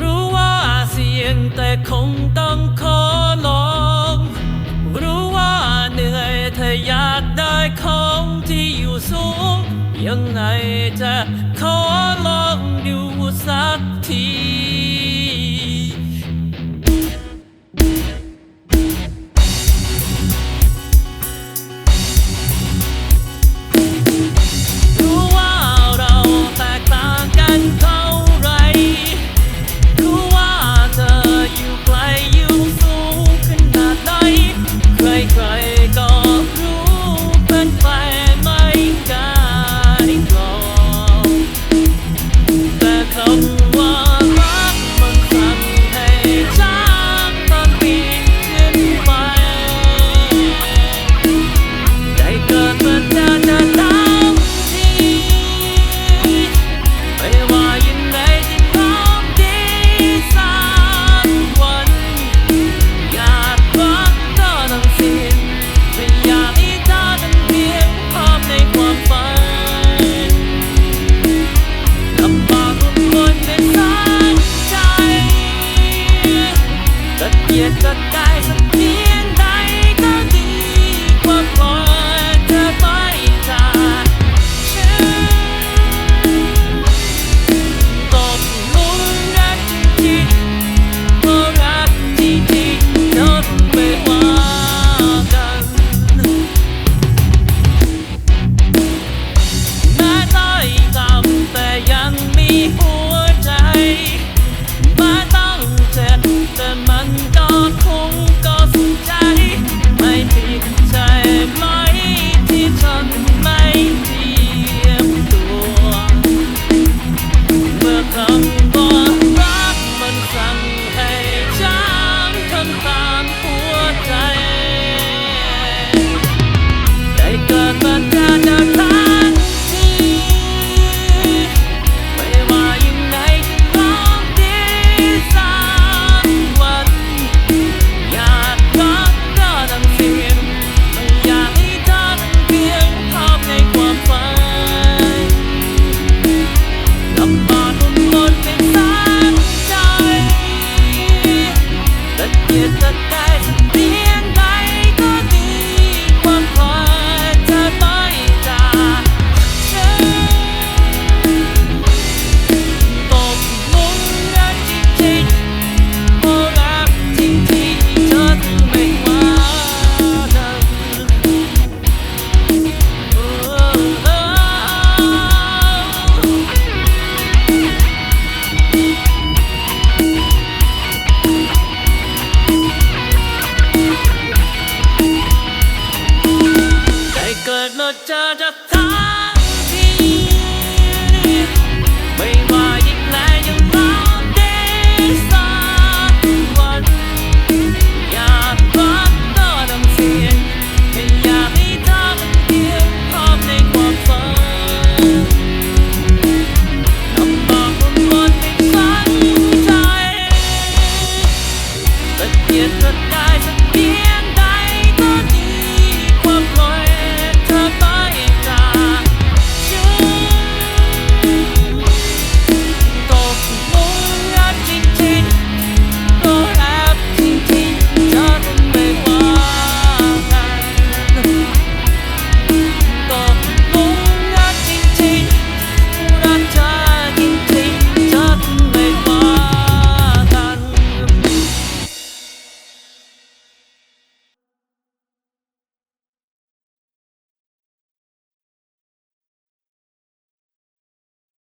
รู้ว่าเสี่ยงแต่คงต้องขอลองรู้ว่าเหนื่อยถ้าอยากได้ของที่อยู่สูง ยังไงจะขอลองดูสักที get the guys. My charge